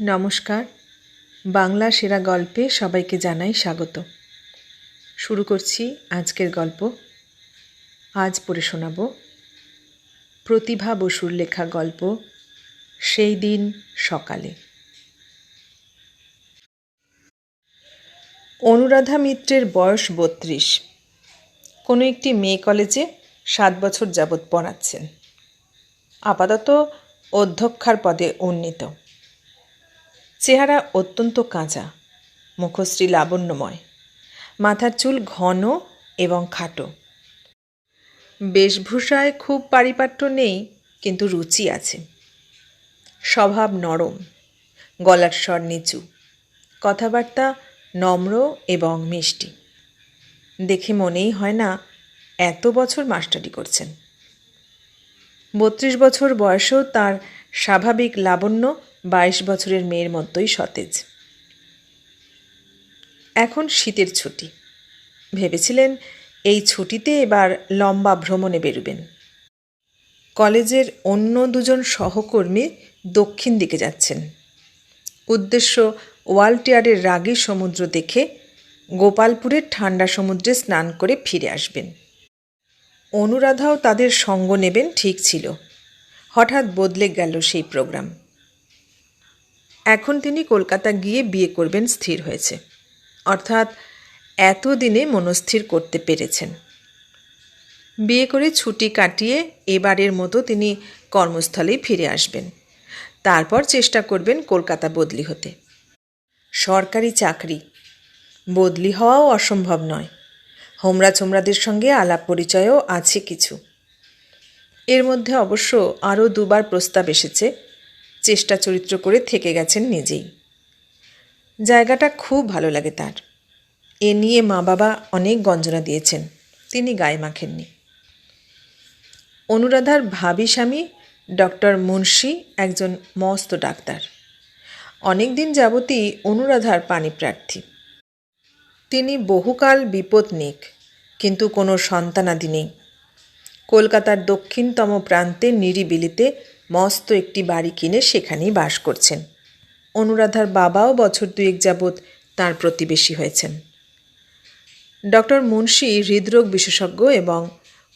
নমস্কার। বাংলা সেরা গল্পে সবাইকে জানাই স্বাগত। শুরু করছি আজকের গল্প। আজ পড়ে শোনাব প্রতিভা বসুর লেখা গল্প সেই দিন সকালে। অনুরাধা মিত্রের বয়স বত্রিশ। কোনো একটি মেয়ে কলেজে সাত বছর যাবৎ পড়াচ্ছেন। আপাতত অধ্যক্ষার পদে উন্নীত। চেহারা অত্যন্ত কাঁচা, মুখশ্রী লাবণ্যময়, মাথার চুল ঘন এবং খাটো। বেশভূষায় খুব পারিপাট্য নেই, কিন্তু রুচি আছে। স্বভাব নরম, গলার স্বর নিচু, কথাবার্তা নম্র এবং মিষ্টি। দেখে মনেই হয় না, এত বছর মাস্টারি করছেন। বত্রিশ বছর বয়সেও তার স্বাভাবিক লাবণ্য বাইশ বছরের মেয়ের মতোই সতেজ। এখন শীতের ছুটি। ভেবেছিলেন এই ছুটিতে এবার লম্বা ভ্রমণে বেরুবেন। কলেজের অন্য দুজন সহকর্মী দক্ষিণ দিকে যাচ্ছেন। উদ্দেশ্য ওয়ালটিয়ারের রাগী সমুদ্র দেখে গোপালপুরের ঠান্ডা সমুদ্রে স্নান করে ফিরে আসবেন। অনুরাধাও তাদের সঙ্গ নেবেন ঠিক ছিল। হঠাৎ বদলে গেল সেই প্রোগ্রাম। এখন তিনি কলকাতা গিয়ে বিয়ে করবেন স্থির হয়েছে। অর্থাৎ এতদিনে মনস্থির করতে পেরেছেন। বিয়ে করে ছুটি কাটিয়ে এবারের মতো তিনি কর্মস্থলেই ফিরে আসবেন। তারপর চেষ্টা করবেন কলকাতা বদলি হতে। সরকারি চাকরি। বদলি হওয়াও অসম্ভব নয়। হোমরা ছোমরাদের সঙ্গে আলাপ পরিচয়ও আছে কিছু। এর মধ্যে অবশ্য আরও দুবার প্রস্তাব এসেছে চেষ্টা চরিত্র করে থেকে গেছেন নিজেই। জায়গাটা খুব ভালো লাগে তার। এ নিয়ে মা বাবা অনেক গঞ্জনা দিয়েছেন, তিনি গায়ে মাখেননি। অনুরাধার ভাবি স্বামী ডক্টর মুন্সি একজন মস্ত ডাক্তার। অনেক দিন যাবতই অনুরাধার পানি প্রার্থী। তিনি বহুকাল বিপদনিক কিন্তু কোনো সন্তানাদি নেই। কলকাতার দক্ষিণতম প্রান্তে নিরিবিলিতে মস্ত একটি বাড়ি কিনে সেখানেই বাস করছেন। অনুরাধার বাবাও বছর দুয়েক যাবৎ তার প্রতিবেশী হয়েছেন। ডক্টর মুন্সি হৃদরোগ বিশেষজ্ঞ এবং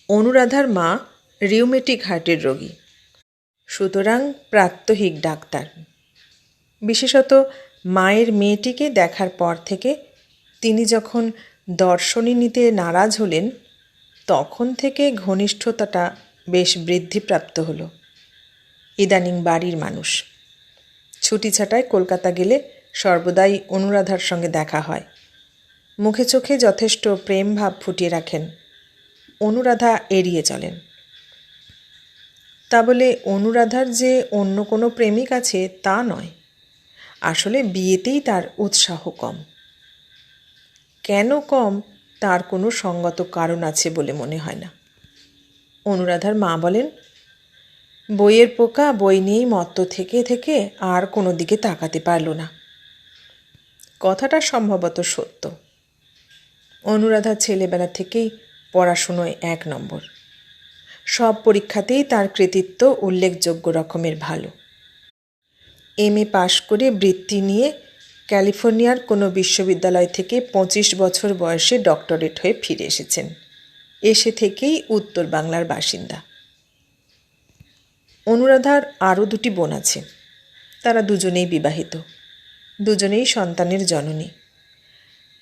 অনুরাধার মা রিউমেটিক হার্টের রোগী। সুতরাং প্রাত্যহিক ডাক্তার। বিশেষত মায়ের মেয়েটিকে দেখার পর থেকে তিনি যখন দর্শনী নিতে নারাজ হলেন, তখন থেকে ঘনিষ্ঠতাটা বেশ বৃদ্ধিপ্রাপ্ত হলো। ইদানিং বাড়ির মানুষ। ছুটি ছাটায় কলকাতা গেলে সর্বদাই অনুরাধার সঙ্গে দেখা হয়। মুখে চোখে যথেষ্ট প্রেম ভাব ফুটিয়ে রাখেন। অনুরাধা এড়িয়ে চলেন। তা বলে অনুরাধার যে অন্য কোনো প্রেমিক আছে তা নয়। আসলে বিয়েতেই তার উৎসাহ কম। কেন কম তার কোনো সঙ্গত কারণ আছে বলে মনে হয় না। অনুরাধার মা বলেন বইয়ের পোকা, বই নিয়েই মত্ত থেকে থেকে আর কোনো দিকে তাকাতে পারল না। কথাটা সম্ভবত সত্য। অনুরাধা ছেলেবেলা থেকেই পড়াশুনোয় এক নম্বর। সব পরীক্ষাতেই তার কৃতিত্ব উল্লেখযোগ্য রকমের ভালো। এম এ পাশ করে বৃত্তি নিয়ে ক্যালিফোর্নিয়ার কোনো বিশ্ববিদ্যালয় থেকে পঁচিশ বছর বয়সে ডক্টরেট হয়ে ফিরে এসেছেন। এসে থেকেই উত্তর বাংলার বাসিন্দা। অনুরাধার আরও দুটি বোন আছে। তারা দুজনেই বিবাহিত। দুজনেই সন্তানের জননী।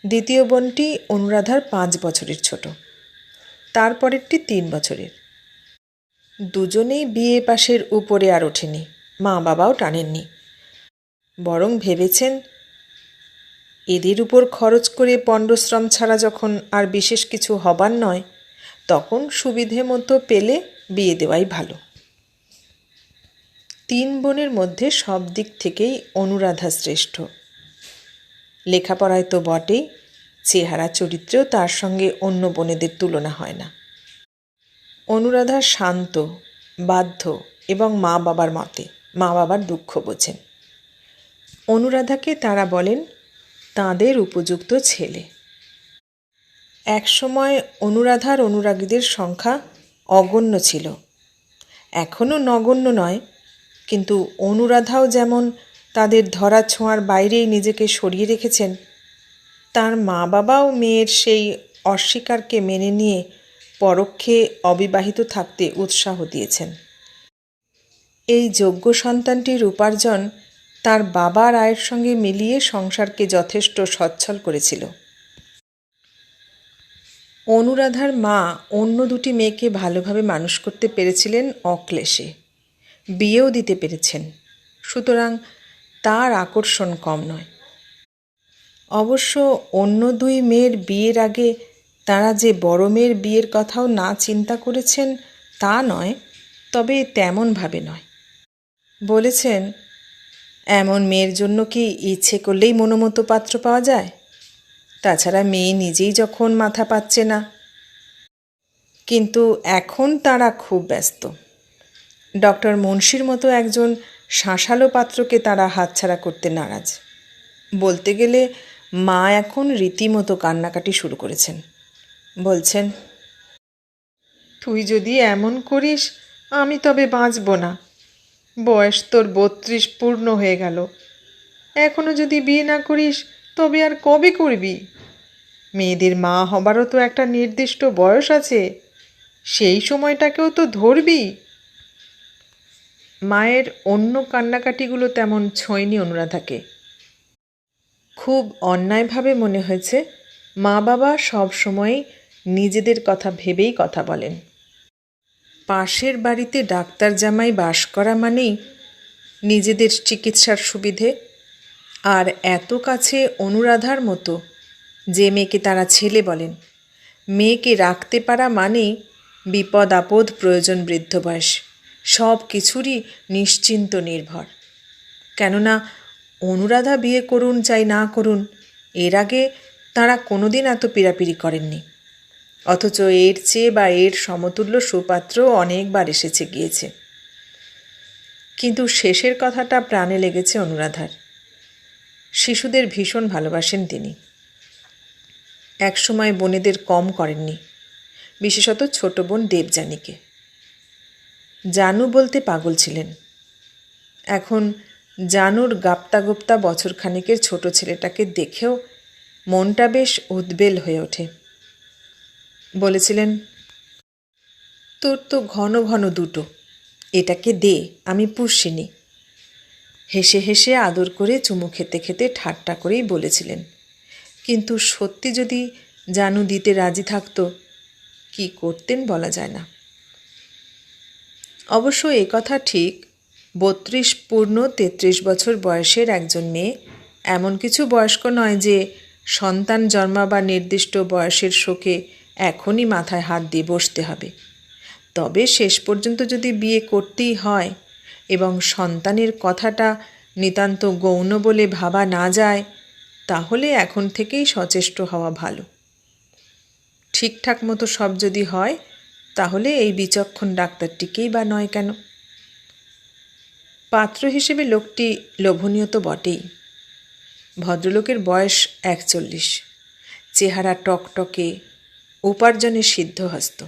দ্বিতীয় বোনটি অনুরাধার পাঁচ বছরের ছোট। তারপরেরটি তিন বছরের। দুজনেই বিয়ে পাশের উপরে আর ওঠেনি। মা বাবাও টানেননি। বরং ভেবেছেন, এদের উপর খরচ করে পণ্ডশ্রম ছাড়া যখন আর বিশেষ কিছু হবার নয়, তখন সুবিধে মতো পেলে বিয়ে দেওয়াই ভালো। তিন বোনের মধ্যে সব দিক থেকেই অনুরাধা শ্রেষ্ঠ। লেখাপড়ায় তো বটেই, চেহারা, চরিত্রেও তার সঙ্গে অন্য বোনেদের তুলনা হয় না। অনুরাধা শান্ত, বাধ্য এবং মা বাবার মতে, মা বাবার দুঃখ বোঝেন। অনুরাধাকে তারা বলেন, তাঁদের উপযুক্ত ছেলে। একসময় অনুরাধার অনুরাগীদের সংখ্যা অগণ্য ছিল। এখনও নগণ্য নয় কিন্তু অনুরাধাও যেমন তাদের ধরা ছোঁয়ার বাইরেই নিজেকে সরিয়ে রেখেছেন, তার মা বাবাও মেয়ের সেই অস্বীকারকে মেনে নিয়ে পরোক্ষে অবিবাহিত থাকতে উৎসাহ দিয়েছেন। এই যোগ্য সন্তানটির উপার্জন তার বাবার আয়ের সঙ্গে মিলিয়ে সংসারকে যথেষ্ট সচ্ছল করেছিল। অনুরাধার মা অন্য দুটি মেয়েকে ভালোভাবে মানুষ করতে পেরেছিলেন অক্লেশে। বিয়েও দিতে পেরেছেন। সুতরাং তার আকর্ষণ কম নয়। অবশ্য অন্য দুই মেয়ের বিয়ের আগে তারা যে বড় মেয়ের বিয়ের কথাও না চিন্তা করেছেন তা নয়, তবে তেমনভাবে নয়। বলেছেন, এমন মেয়ের জন্য কি ইচ্ছে করলেই মনোমতো পাত্র পাওয়া যায়? তাছাড়া মেয়ে নিজেই যখন মাথা পাচ্ছে না। কিন্তু এখন তারা খুব ব্যস্ত। ডক্টর মুন্সির মতো একজন শাঁসালো পাত্রকে তারা হাতছাড়া করতে নারাজ। বলতে গেলে মা এখন রীতিমতো কান্নাকাটি শুরু করেছেন। বলছেন, তুই যদি এমন করিস, আমি তবে বাঁচব না। বয়স তোর বত্রিশ পূর্ণ হয়ে গেল। এখনও যদি বিয়ে না করিস, তবে আর কবে করবি? মেয়েদের মা হবারও তো একটা নির্দিষ্ট বয়স আছে। সেই সময়টাকেও তো ধরবি। মায়ের অন্য কান্নাকাটিগুলো তেমন ছোঁয়নি অনুরাধাকে। খুব অন্যায়ভাবে মনে হয়েছে মা বাবা সব সময় নিজেদের কথা ভেবেই কথা বলেন। পাশের বাড়িতে ডাক্তার জামাই বাস করা মানেই নিজেদের চিকিৎসার সুবিধে। আর এত কাছে অনুরাধার মতো যে মেয়েকে তারা ছেলে বলেন, মেয়েকে রাখতে পারা মানেই বিপদ আপদ প্রয়োজন বৃদ্ধ বয়স। সব কিছুরই নিশ্চিন্ত নির্ভর। কেননা অনুরাধা বিয়ে করুন চাই না করুন, এর আগে তারা কোনোদিন এত পীড়াপিড়ি করেননি। অথচ এর চেয়ে বা এর সমতুল্য সুপাত্র অনেকবার এসেছে গিয়েছে। কিন্তু শেষের কথাটা প্রাণে লেগেছে অনুরাধার। শিশুদের ভীষণ ভালোবাসেন তিনি। একসময় বোনেদের কম করেননি, বিশেষত ছোট বোন দেবযানীকে। জানু বলতে পাগল ছিলেন। এখন জানুর গাপ্তা গোপ্তা বছরখানেকের ছোট ছেলেটাকে দেখেও মনটা বেশ উদ্বেল হয়ে ওঠে। বলেছিলেন, তোর তো ঘন ঘন দুটো, এটাকে দে, আমি পুষিনি। হেসে হেসে আদর করে চুমু খেতে খেতে ঠাট্টা করেই বলেছিলেন, কিন্তু সত্যি যদি জানু দিতে রাজি থাকতো, কি করতেন বলা যায় না। অবশ্য এ কথা ঠিক। বত্রিশ পূর্ণ তেত্রিশ বছর বয়সের একজন মেয়ে। এমন কিছু বয়স্ক নয় যে সন্তান জন্মাবার নির্দিষ্ট বয়সের শোকে এখনই মাথায় হাত দিয়ে বসতে হবে। তবে শেষ পর্যন্ত যদি বিয়ে করতেই হয় এবং সন্তানের কথাটা নিতান্ত গৌণ বলে ভাবা না যায়, তাহলে এখন থেকেই সচেষ্ট হওয়া ভালো। ঠিকঠাক মতো সব যদি হয় তাহলে এই বিচক্ষণ ডাক্তারটিকেই বা নয় কেন? পাত্র হিসেবে লোকটি লোভনীয় তো বটেই। ভদ্রলোকের বয়স একচল্লিশ। চেহারা টকটকে, উপার্জনে সিদ্ধহস্ত।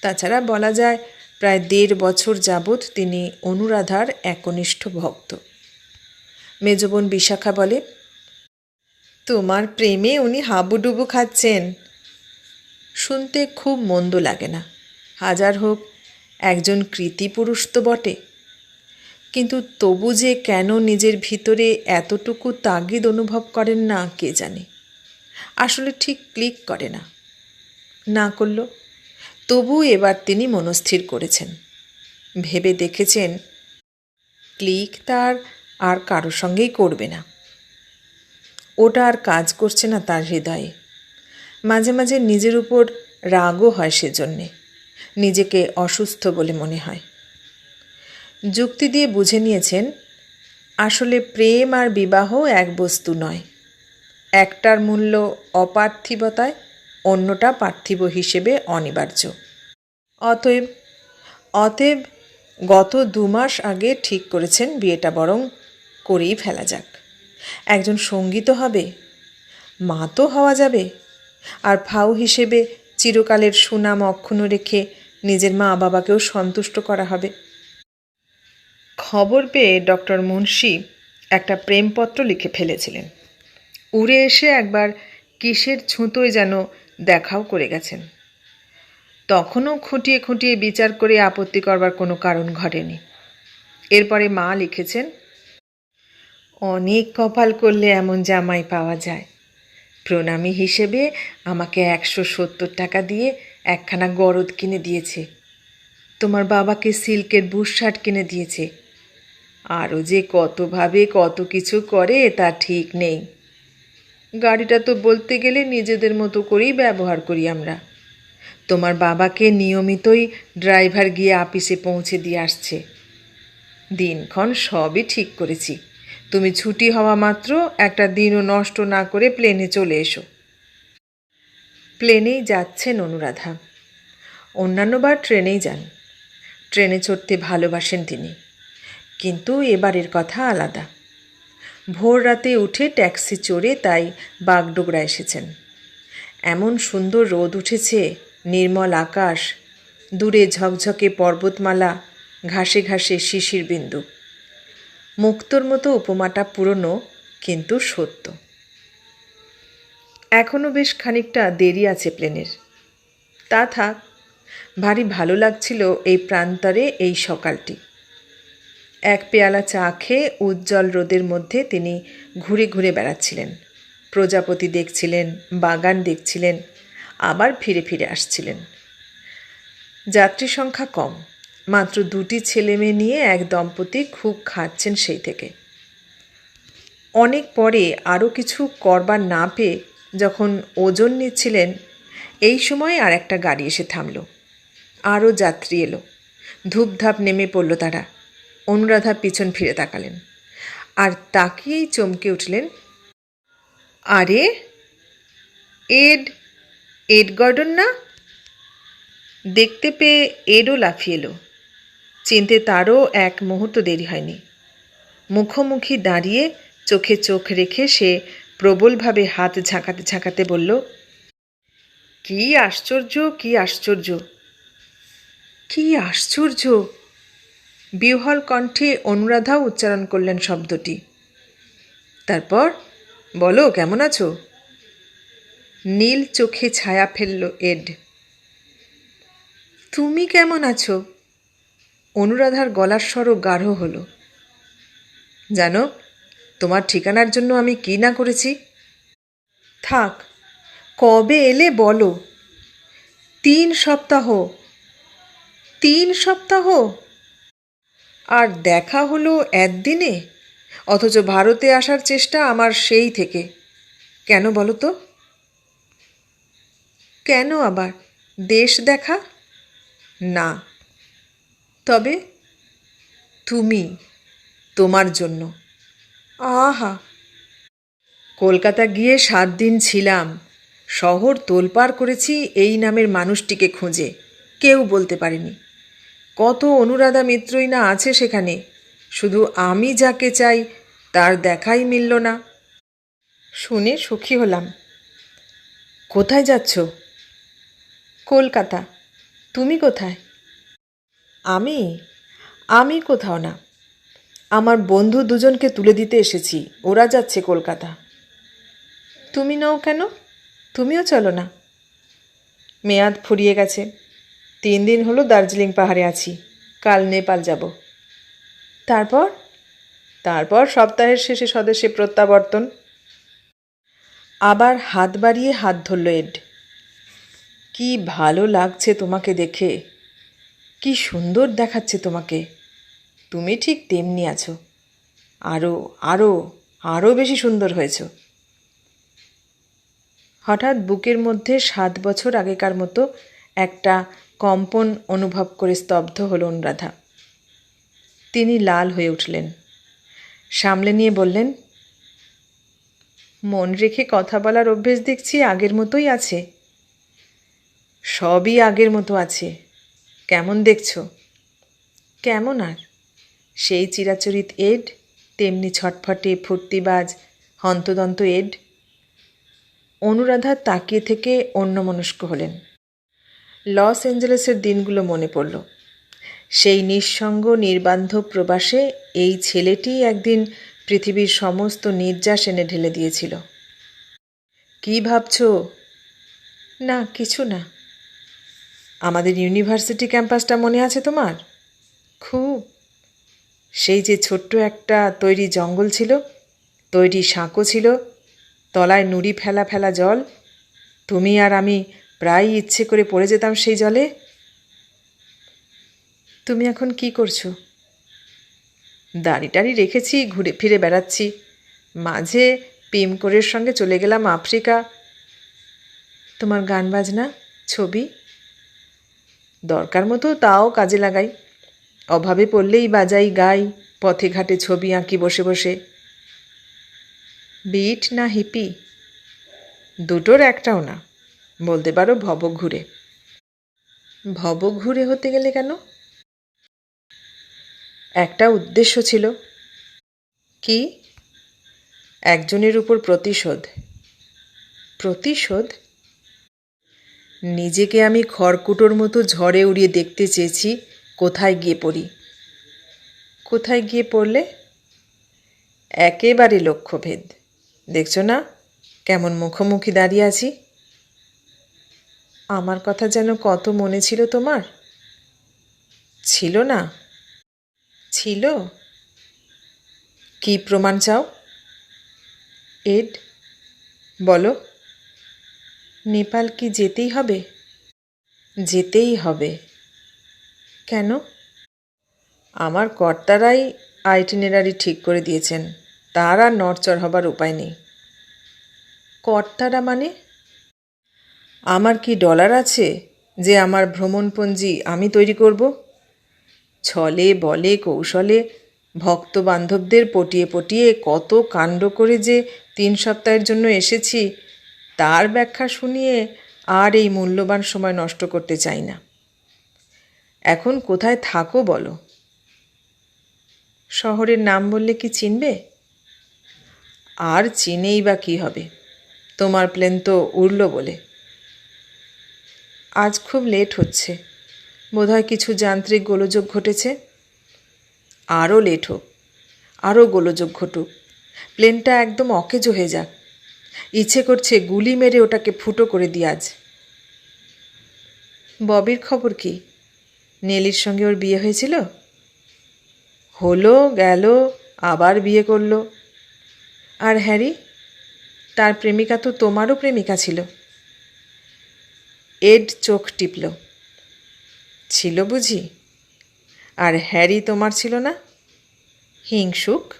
তাছাড়া বলা যায়, প্রায় দেড় বছর যাবৎ তিনি অনুরাধার একনিষ্ঠ ভক্ত। মেজবোন বিশাখা বলে, তোমার প্রেমে উনি হাবুডুবু খাচ্ছেন। শুনতে খুব মন্দ লাগে না। হাজার হোক, একজন কৃতি পুরুষ তো বটে। কিন্তু তবু যে কেন নিজের ভিতরে এতটুকু তাগিদ অনুভব করেন না, কে জানে। আসলে ঠিক ক্লিক করে না। না করল, তবু এবার তিনি মনস্থির করেছেন। ভেবে দেখেছেন, ক্লিক তার আর কারও সঙ্গেই করবে না। ওটা আর কাজ করছে না তার হৃদয়ে। মাঝে মাঝে নিজের উপর রাগও হয় সেজন্যে। নিজেকে অসুস্থ বলে মনে হয়। যুক্তি দিয়ে বুঝে নিয়েছেন, আসলে প্রেম আর বিবাহ এক বস্তু নয়। একটার মূল্য অপার্থিবতায়, অন্যটা পার্থিব হিসেবে অনিবার্য। অতএব অতএব গত দু মাস আগে ঠিক করেছেন বিয়েটা বরং করেই ফেলা যাক। একজন সঙ্গী তো হবে, মা তো হওয়া যাবে। আর ফাউ হিসেবে চিরকালের সুনাম অক্ষুণ্ণ রেখে নিজের মা বাবাকেও সন্তুষ্ট করা হবে। খবর পেয়ে ডক্টর মুন্সি একটা প্রেমপত্র লিখে ফেলেছিলেন। উড়ে এসে একবার কিসের ছুঁতোয় যেন দেখাও করে গেছেন। তখনও খুঁটিয়ে খুঁটিয়ে বিচার করে আপত্তি করবার কোনো কারণ ঘটেনি। এরপরে মা লিখেছেন, অনেক কপাল করলে এমন জামাই পাওয়া যায়। প্রণামী হিসেবে আমাকে একশো সত্তর টাকা দিয়ে একখানা গরদ কিনে দিয়েছে। তোমার বাবাকে সিল্কের বুশশার্ট কিনে দিয়েছে। আরও যে কতভাবে কত কিছু করে তা ঠিক নেই। গাড়িটা তো বলতে গেলে নিজেদের মতো করেই ব্যবহার করি আমরা। তোমার বাবাকে নিয়মিতই ড্রাইভার গিয়ে আপিসে পৌঁছে দিয়ে আসছে। দিনক্ষণ সবই ঠিক করেছি। তুমি ছুটি হওয়া মাত্র একটা দিনও নষ্ট না করে প্লেনে চলে এসো। প্লেনেই যাচ্ছেন অনুরাধা। অন্যান্যবার ট্রেনেই যান। ট্রেনে চড়তে ভালোবাসেন তিনি। কিন্তু এবারের কথা আলাদা। ভোর রাতে উঠে ট্যাক্সি চড়ে তাই বাগডোগরা এসেছেন। এমন সুন্দর রোদ উঠেছে, নির্মল আকাশ, দূরে ঝকঝকে পর্বতমালা, ঘাসে ঘাসে শিশির বিন্দু। মুক্তর মতো উপমাটা পুরনো, কিন্তু সত্য। এখনও বেশ খানিকটা দেরি আছে প্লেনের। তা থাক, ভারী ভালো লাগছিল এই প্রান্তরে এই সকালটি। এক পেয়ালা চা খেয়ে উজ্জ্বল রোদের মধ্যে তিনি ঘুরে ঘুরে বেড়াচ্ছিলেন। প্রজাপতি দেখছিলেন, বাগান দেখছিলেন, আবার ফিরে ফিরে আসছিলেন। যাত্রী সংখ্যা কম। মাত্র দুটি ছেলে মেয়ে নিয়ে এক দম্পতি খুব খাচ্ছেন সেই থেকে। অনেক পরে আরও কিছু করবার না পেয়ে যখন ওজন নিচ্ছিলেন, এই সময় আর একটা গাড়ি এসে থামল। আরও যাত্রী এলো। ধূপধাপ নেমে পড়ল তারা। অনুরাধা পিছন ফিরে তাকালেন। আর তাকিয়েই চমকে উঠলেন, আরে, এড এড গর্ডন না? দেখতে পেয়ে এডও লাফিয়ে এলো। চিনতে তারও এক মুহূর্ত দেরি হয়নি। মুখোমুখি দাঁড়িয়ে চোখে চোখ রেখে সে প্রবলভাবে হাত ঝাঁকাতে ঝাঁকাতে বলল, কি আশ্চর্য কি আশ্চর্য কি আশ্চর্য! বিহ্বল কণ্ঠে অনুরাধাও উচ্চারণ করলেন শব্দটি। তারপর, বলো, কেমন আছো? নীল চোখে ছায়া ফেলল এড। তুমি কেমন আছো? অনুরাধার গলার স্বরও গাঢ় হলো। জানো তোমার ঠিকানার জন্য আমি কী না করেছি? থাক, কবে এলে বলো? তিন সপ্তাহ। তিন সপ্তাহ? আর দেখা হলো একদিনে? অথচ ভারতে আসার চেষ্টা আমার সেই থেকে। কেন বলো তো? কেন আবার? দেশ দেখা? না। তবে তুমি তোমার জন্য। আহা। কলকাতা গিয়ে সাত দিন ছিলাম। শহর তোলপাড় করেছি এই নামের মানুষটিকে খুঁজে। কেউ বলতে পারেনি। কত অনুরাধা মিত্রই না আছে সেখানে। শুধু আমি যাকে চাই, তার দেখাই মিলল না। শুনে সুখী হলাম। কোথায় যাচ্ছ? কলকাতা। তুমি কোথায়? আমি? আমি কোথাও না। আমার বন্ধু দুজনকে তুলে দিতে এসেছি। ওরা যাচ্ছে কলকাতা। তুমি নও কেন? তুমিও চলো না। মেয়াদ ফুরিয়ে গেছে। তিন দিন হলো দার্জিলিং পাহাড়ে আছি। কাল নেপাল যাব। তারপর? তারপর সপ্তাহের শেষে স্বদেশে প্রত্যাবর্তন। আবার হাত বাড়িয়ে হাত ধরল এড। কি ভালো লাগছে তোমাকে দেখে। কি সুন্দর দেখাচ্ছে তোমাকে। তুমি ঠিক তেমনি আছো। আরও আরও আরও বেশি সুন্দর হয়েছ। হঠাৎ বুকের মধ্যে সাত বছর আগেকার মতো একটা কম্পন অনুভব করে স্তব্ধ হল অনুরাধা। তিনি লাল হয়ে উঠলেন। সামলে নিয়ে বললেন, মন রেখে কথা বলার অভ্যেস দেখছি আগের মতোই আছে। সবই আগের মতো আছে। কেমন দেখছ? কেমন আর? সেই চিরাচরিত এড, তেমনি ছটফটে ফুর্তিবাজ, হন্তদন্ত এড। অনুরাধা তাকিয়ে থেকে অন্যমনস্ক হলেন। লস অ্যাঞ্জেলেসের দিনগুলো মনে পড়ল। সেই নিঃসঙ্গ নির্বান্ধব প্রবাসে এই ছেলেটি একদিন পৃথিবীর সমস্ত নির্যাস এনে ঢেলে দিয়েছিল। কি ভাবছ? না, কিছু না। আমাদের ইউনিভার্সিটি ক্যাম্পাসটা মনে আছে তোমার? খুব। সেই যে ছোট্ট একটা তৈরি জঙ্গল ছিল, তৈরি সাঁকো ছিল, তলায় নুড়ি ফেলা ফেলা জল। তুমি আর আমি প্রায় ইচ্ছে করে পড়ে যেতাম সেই জলে। তুমি এখন কি করছ? দাড়ি টাড়ি রেখেছি, ঘুরে ফিরে বেড়াচ্ছি। মাঝে পিমকোরের সঙ্গে চলে গেলাম আফ্রিকা। তোমার গান বাজনা, ছবি? দরকার মতো তাও কাজে লাগাই। অভাবে পড়লেই বাজাই, গাই, পথে ঘাটে ছবি আঁকি বসে বসে। বিট না হিপি? দুটোর একটাও না, বলতে পারো ভব ঘুরে। ভব ঘুরে হতে গেলে কেন? একটা উদ্দেশ্য ছিল। কি? একজনের উপর প্রতিশোধ। প্রতিশোধ? নিজেকে আমি খড়কুটোর মতো ঝড়ে উড়িয়ে দেখতে চেয়েছি, কোথায় গিয়ে পড়ি? কোথায় গিয়ে পড়লে? একেবারে লক্ষ্যভেদ। দেখছ না কেমন মুখোমুখি দাঁড়িয়ে আছি? আমার কথা যেন কত মনে ছিল তোমার? ছিল না। ছিল। কি প্রমাণ চাও? এড, বলো। নেপাল কি যেতেই হবে? যেতেই হবে। কেন? আমার কর্তারাই আইটিনারি ঠিক করে দিয়েছেন। তার আর নড়চড় হবার উপায় নেই। কর্তারা মানে? আমার কি ডলার আছে যে আমার ভ্রমণপঞ্জি আমি তৈরি করব? ছলে বলে কৌশলে ভক্ত বান্ধবদের পটিয়ে পটিয়ে কত কাণ্ড করে যে তিন সপ্তাহের জন্য এসেছি তার ব্যাখ্যা শুনিয়ে আর এই মূল্যবান সময় নষ্ট করতে চাই না। এখন কোথায় থাকো বলো? শহরের নাম বললে কি চিনবে? আর চিনেই বা কী হবে? তোমার প্লেন তো উড়ল বলে। আজ খুব লেট হচ্ছে। বোধহয় কিছু যান্ত্রিক গোলযোগ ঘটেছে। আরও লেট হোক। আরও গোলযোগ ঘটুক। প্লেনটা একদম অকেজ হয়ে যাক। ইচ্ছে করছে গুলি মেরে ওটাকে ফুটো করে দিই আজ। ববির খবর কি? নেলির সঙ্গে ওর বিয়ে হয়েছিল? হলো, গেল, আবার বিয়ে করল। আর হ্যারি? তার প্রেমিকা তো তোমারও প্রেমিকা ছিল। এড চোখ টিপল। ছিল বুঝি? আর হ্যারি তোমার ছিল না? হিংসুক?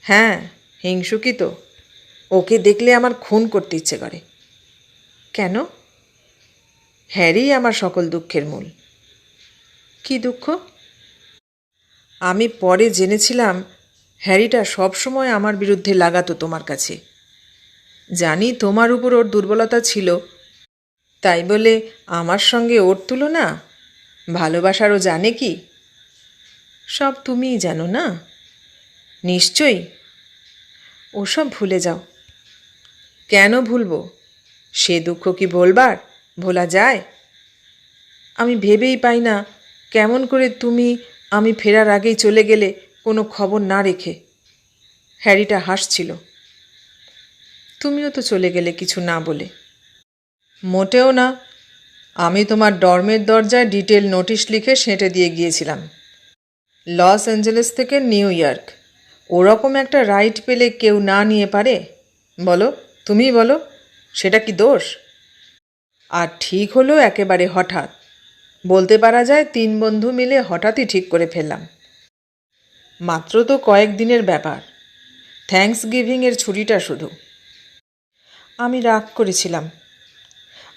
হ্যাঁ হিংসুকই তো। ওকে দেখলে আমার খুন করতে ইচ্ছে করে। কেন? হ্যারি আমার সকল দুঃখের মূল। কি দুঃখ? আমি পরে জেনেছিলাম হ্যারিটা সবসময় আমার বিরুদ্ধে লাগাতো তোমার কাছে। জানি তোমার উপর ওর দুর্বলতা ছিল। তাই বলে আমার সঙ্গে ওর তুলনা? ভালোবাসারও জানে কি? সব তুমিই জানো না? নিশ্চয়ই? ওসব ভুলে যাও। কেন ভুলবো? সে দুঃখ কি ভোলবার? ভোলা যায়? আমি ভেবেই পাই না, কেমন করে তুমি আমি ফেরার আগেই চলে গেলে কোনো খবর না রেখে। হ্যারিটা হাসছিল। তুমিও তো চলে গেলে কিছু না বলে। মোটেও না। আমি তোমার ডর্মের দরজায় ডিটেল নোটিশ লিখে সেঁটে দিয়ে গিয়েছিলাম। লস অ্যাঞ্জেলেস থেকে নিউ ইয়র্ক। ওরকম একটা রাইট পেলে কেউ না নিয়ে পারে? বলো। তুমিই বলো, সেটা কি দোষ? আর ঠিক হলো একেবারে হঠাৎ। বলতে পারা যায় তিন বন্ধু মিলে হঠাৎই ঠিক করে ফেললাম। মাত্র তো কয়েক দিনের ব্যাপার। থ্যাঙ্কস গিভিংয়ের ছুটিটা শুধু। আমি রাগ করেছিলাম।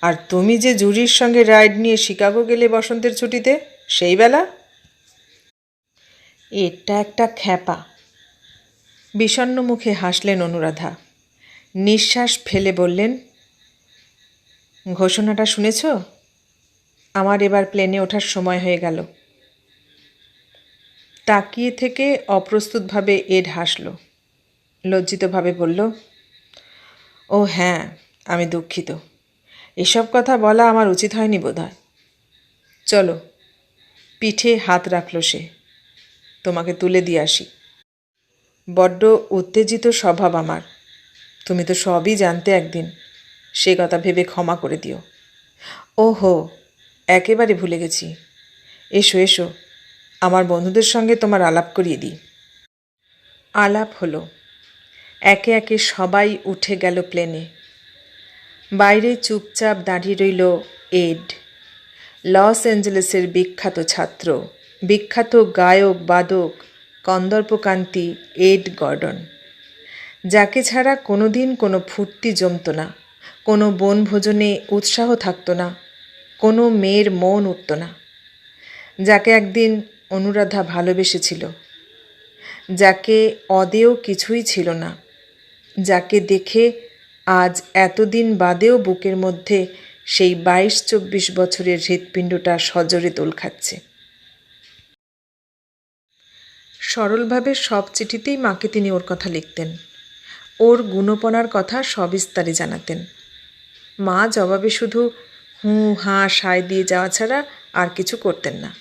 আর তুমি যে জুরির সঙ্গে রাইড নিয়ে শিকাগো গেলে বসন্তের ছুটিতে, সেই বেলা? এটা একটা খ্যাপা। বিষণ্ণ মুখে হাসলেন অনুরাধা। নিঃশ্বাস ফেলে বললেন, ঘোষণাটা শুনেছ? আমার এবার প্লেনে ওঠার সময় হয়ে গেল। তাকিয়ে থেকে অপ্রস্তুতভাবে এড হাসল, লজ্জিতভাবে বলল, ও হ্যাঁ আমি দুঃখিত। এসব কথা বলা আমার উচিত হয়নি বোধহয়। চলো। পিঠে হাত রাখল সে, তোমাকে তুলে দিয়ে আসি। বড্ড উত্তেজিত স্বভাব আমার। তুমি তো সবই জানতে একদিন। সে কথা ভেবে ক্ষমা করে দিও। ওহো, একেবারে ভুলে গেছি। এসো এসো, আমার বন্ধুদের সঙ্গে তোমার আলাপ করিয়ে দিই। আলাপ হলো, একে একে সবাই উঠে গেল প্লেনে। বাইরে চুপচাপ দাঁড়িয়ে রইল এড। লস অ্যাঞ্জেলেসের বিখ্যাত ছাত্র, বিখ্যাত গায়ক, বাদক, কন্দর্পকান্তি এড গর্ডন। যাকে ছাড়া কোনো দিন কোনো ফুর্তি জমতো না, কোনো বনভোজনে উৎসাহ থাকতো না, কোনো মেয়ের মন উঠত না। যাকে একদিন অনুরাধা ভালোবেসেছিল, যাকে অদেও কিছুই ছিল না, যাকে দেখে আজ এতদিন বাদেও বুকের মধ্যে সেই বাইশ চব্বিশ বছরের হৃৎপিণ্ডটা সজরে দোল খাচ্ছে। সরলভাবে সব চিঠিতেই মাকে তিনি ওর কথা লিখতেন। ওর গুণপনার কথা সবিস্তারে জানাতেন। মা জবাবে শুধু হুঁ, হাঁ, সায় দিয়ে যাওয়া ছাড়া আর কিছু করতেন না।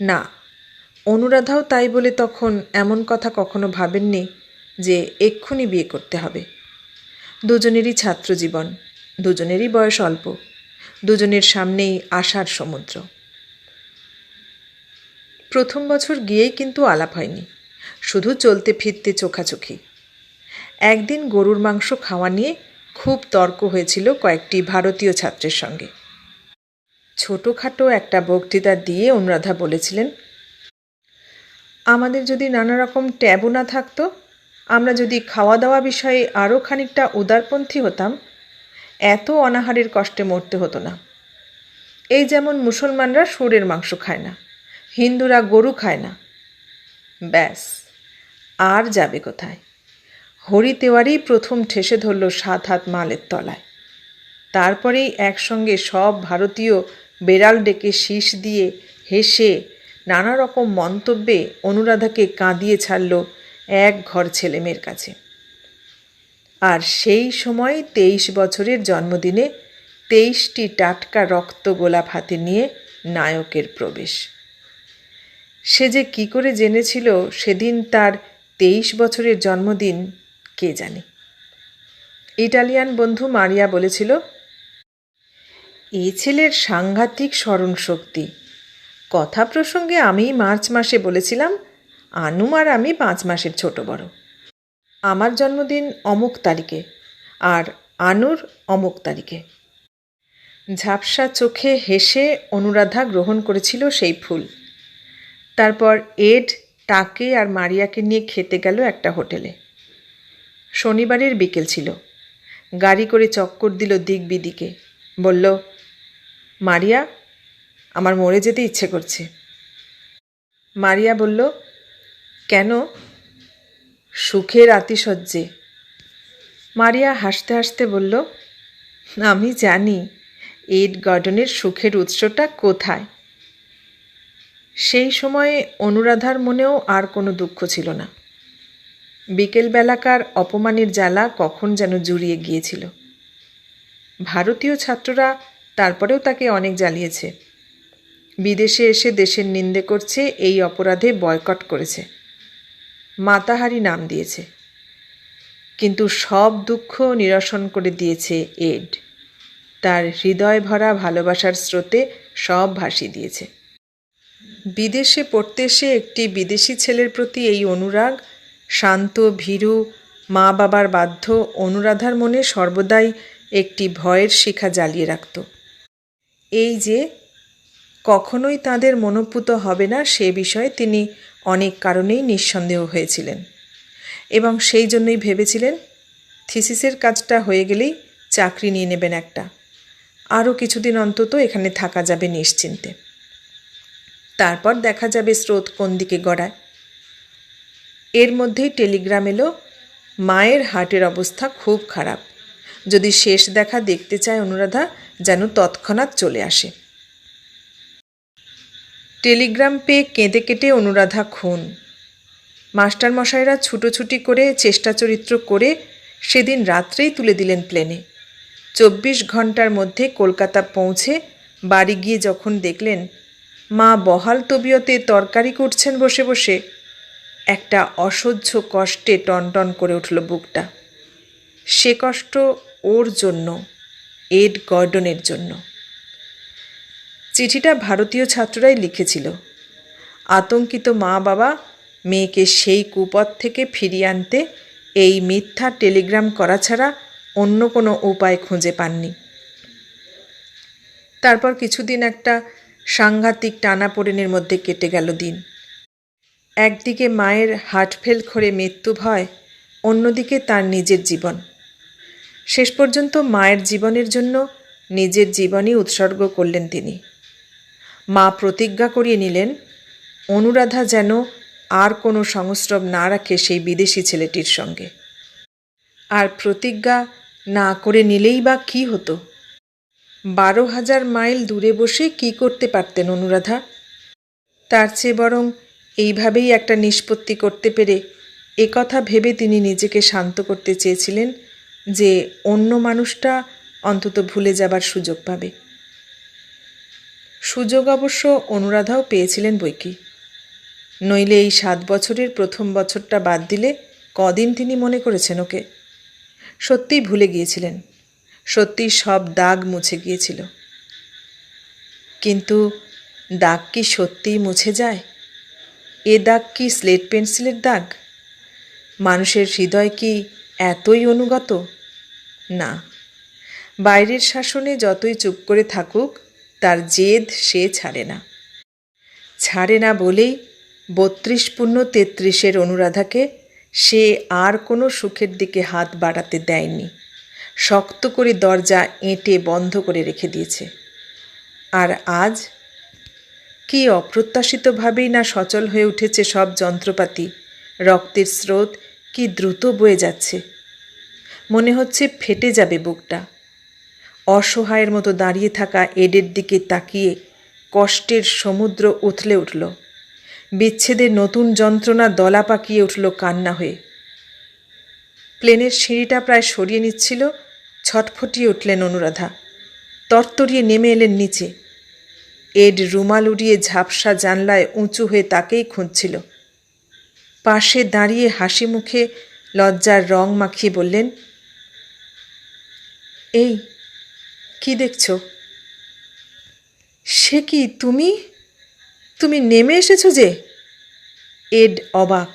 না, অনুরাধাও তাই বলে তখন এমন কথা কখনো ভাবেননি যে এক্ষুনি বিয়ে করতে হবে। দুজনেরই ছাত্র জীবন, দুজনেরই বয়স অল্প, দুজনের সামনেই আশার সমুদ্র। প্রথম বছর গিয়েই কিন্তু আলাপ হয়নি, শুধু চলতে ফিরতে চোখাচোখি। একদিন গরুর মাংস খাওয়া নিয়ে খুব তর্ক হয়েছিল কয়েকটি ভারতীয় ছাত্রের সঙ্গে। ছোটোখাটো একটা বক্তৃতা দিয়ে অনুরাধা বলেছিলেন, আমাদের যদি নানা রকম ট্যাবও না থাকতো, আমরা যদি খাওয়া দাওয়া বিষয়ে আরও খানিকটা উদারপন্থী হতাম, এত অনাহারের কষ্টে মরতে হতো না। এই যেমন মুসলমানরা সুরের মাংস খায় না, হিন্দুরা গরু খায় না। ব্যাস, আর যাবে কোথায়? হরি তেওয়ারি প্রথম ঠেসে ধরল সাত হাত মালের তলায়। তারপরেই একসঙ্গে সব ভারতীয় বেড়াল ডেকে শীষ দিয়ে হেসে নানা রকম মন্তব্যে অনুরাধাকে কাঁদিয়ে ছাড়ল এক ঘর ছেলেমেয়ের কাছে। আর সেই সময় তেইশ বছরের জন্মদিনে তেইশটি টাটকা রক্ত গোলাপ হাতে নিয়ে নায়কের প্রবেশ। সে যে কি করে জেনেছিল সেদিন তার তেইশ বছরের জন্মদিন কে জানে? ইটালিয়ান বন্ধু মারিয়া বলেছিল এই ছেলের সাংঘাতিক স্মরণ শক্তি কথা প্রসঙ্গে আমি মার্চ মাসে বলেছিলাম, আনুম আর আমি পাঁচ মাসের ছোট বড়। আমার জন্মদিন অমুক তারিখে, আর আনুর অমুক তারিখে। ঝাপসা চোখে হেসে অনুরাধা গ্রহণ করেছিল সেই ফুল। তারপর এড তাকে আর মারিয়াকে নিয়ে খেতে গেল একটা হোটেলে। শনিবারের বিকেল ছিল। গাড়ি করে চক্কর দিল দিক বিদিকে বলল, মারিয়া, আমার মরে যেতে ইচ্ছে করছে। মারিয়া বলল, কেন? সুখের আতিশয্যে। মারিয়া হাসতে হাসতে বলল, আমি জানি এড গার্ডনের সুখের উৎসটা কোথায়? সেই সময়ে অনুরাধার মনেও আর কোনো দুঃখ ছিল না। বিকেলবেলাকার অপমানের জ্বালা কখন যেন জুড়িয়ে গিয়েছিল। ভারতীয় ছাত্ররা তারপরেও তাকে অনেক জ্বালিয়েছে। বিদেশে এসে দেশের নিন্দে করছে, এই অপরাধে বয়কট করেছে। মাতাহারি নাম দিয়েছে। কিন্তু সব দুঃখ নিরসন করে দিয়েছে এড। তার হৃদয় ভরা ভালোবাসার স্রোতে সব ভাসিয়ে দিয়েছে। বিদেশে পড়তে এসে একটি বিদেশি ছেলের প্রতি এই অনুরাগ শান্ত, ভীরু মা বাবার বাধ্য অনুরাধার মনে সর্বদাই একটি ভয়ের শিখা জ্বালিয়ে রাখত। এই যে কখনোই তাদের মনোপুত হবে না সে বিষয়ে তিনি অনেক কারণেই নিঃসন্দেহ হয়েছিলেন এবং সেই জন্যই ভেবেছিলেন, থিসিসের কাজটা হয়ে গেলেই চাকরি নিয়ে নেবেন একটা। আরও কিছুদিন অন্তত এখানে থাকা যাবে নিশ্চিন্তে। তারপর দেখা যাবে স্রোত কোন দিকে গড়ায়। এর মধ্যেই টেলিগ্রাম এলো, মায়ের হার্টের অবস্থা খুব খারাপ। যদি শেষ দেখা দেখতে চায় অনুরাধা, যেন তৎক্ষণাৎ চলে আসে। টেলিগ্রাম পেয়ে কেঁদে কেটে অনুরাধা খুন। মাস্টারমশাইরা ছুটোছুটি করে চেষ্টা চরিত্র করে সেদিন রাত্রেই তুলে দিলেন প্লেনে। চব্বিশ ঘণ্টার মধ্যে কলকাতা পৌঁছে বাড়ি গিয়ে যখন দেখলেন, মা বহাল তবিয়তে তরকারি করছেন বসে বসে একটা অসহ্য কষ্টে টনটন করে উঠল বুকটা। সে কষ্ট ওর জন্য, এড গর্ডনের জন্য। চিঠিটা ভারতীয় ছাত্ররাই লিখেছিল। আতঙ্কিত মা বাবা মেয়েকে সেই কুপথ থেকে ফিরিয়ে আনতে এই মিথ্যা টেলিগ্রাম করা ছাড়া অন্য কোনো উপায় খুঁজে পাননি। তারপর কিছুদিন একটা সাংঘাতিক টানাপোড়েনের মধ্যে কেটে গেল দিন। একদিকে মায়ের হার্টফেল করে মৃত্যু ভয়, অন্যদিকে তার নিজের জীবন। শেষ পর্যন্ত মায়ের জীবনের জন্য নিজের জীবনই উৎসর্গ করলেন তিনি। মা প্রতিজ্ঞা করিয়ে নিলেন, অনুরাধা যেন আর কোনো সংস্রব না রাখে সেই বিদেশি ছেলেটির সঙ্গে। আর প্রতিজ্ঞা না করে নিলেই বা কী হতো? বারো হাজার মাইল দূরে বসে কি করতে পারতেন অনুরাধা? তার চেয়ে বরং এইভাবেই একটা নিষ্পত্তি করতে পেরে একথা ভেবে তিনি নিজেকে শান্ত করতে চেয়েছিলেন যে অন্য মানুষটা অন্তত ভুলে যাবার সুযোগ পাবে। সুযোগ অবশ্য অনুরাধাও পেয়েছিলেন বইকি। নইলে এই সাত বছরের প্রথম বছরটা বাদ দিলে কদিন তিনি মনে করেছেন ওকে? সত্যিই ভুলে গিয়েছিলেন। সত্যিই সব দাগ মুছে গিয়েছিল। কিন্তু দাগ কি সত্যিই মুছে যায়? এ দাগ কি স্লেট পেন্সিলের দাগ? মানুষের হৃদয় কি এতই অনুগত? না। বাইরের শাসনে যতই চুপ করে থাকুক, তার জেদ সে ছাড়ে না। ছাড়ে না বলেই বত্রিশ পূর্ণ তেত্রিশের অনুরাধাকে সে আর কোনো সুখের দিকে হাত বাড়াতে দেয়নি। শক্ত করে দরজা এঁটে বন্ধ করে রেখে দিয়েছে। আর আজ কি অপ্রত্যাশিতভাবেই না সচল হয়ে উঠেছে সব যন্ত্রপাতি? রক্তের স্রোত কি দ্রুত বয়ে যাচ্ছে? মনে হচ্ছে ফেটে যাবে বুকটা। অসহায়ের মতো দাঁড়িয়ে থাকা এডের দিকে তাকিয়ে কষ্টের সমুদ্র উথলে উঠল। বিচ্ছেদের নতুন যন্ত্রণা দলা পাকিয়ে উঠল কান্না হয়ে। প্লেনের সিঁড়িটা প্রায় সরিয়ে নিচ্ছিল, ছটফটিয়ে উঠলেন অনুরাধা। তরতরিয়ে নেমে এলেন নিচে। এড রুমাল উড়িয়ে ঝাপসা জানলায় উঁচু হয়ে তাকেই খুঁজছিল। পাশে দাঁড়িয়ে হাসি মুখে লজ্জার রং মাখিয়ে বললেন, এই, কি দেখছ? সে কি তুমি? তুমি নেমে এসেছ যে? এড অবাক।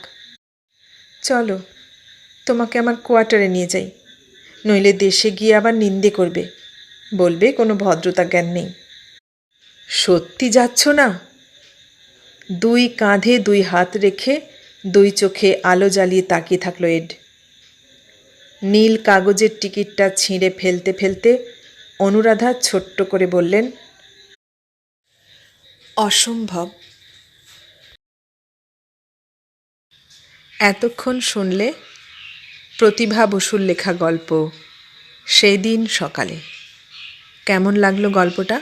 চলো, তোমাকে আমার কোয়ার্টারে নিয়ে যাই, নইলে দেশে গিয়ে আবার নিন্দে করবে, বলবে কোনো ভদ্রতা জ্ঞান নেই। সত্যি যাচ্ছ না? দুই কাঁধে দুই হাত রেখে দুই চোখে আলো জ্বালিয়ে তাকিয়ে থাকল এড। নীল কাগজের টিকিটটা ছিঁড়ে ফেলতে ফেলতে অনুরাধা ছোট্ট করে বললেন, অসম্ভব। এতক্ষণ শুনলে প্রতিভা বসুর লেখা গল্প সেই দিন সকালে। কেমন লাগল গল্পটা?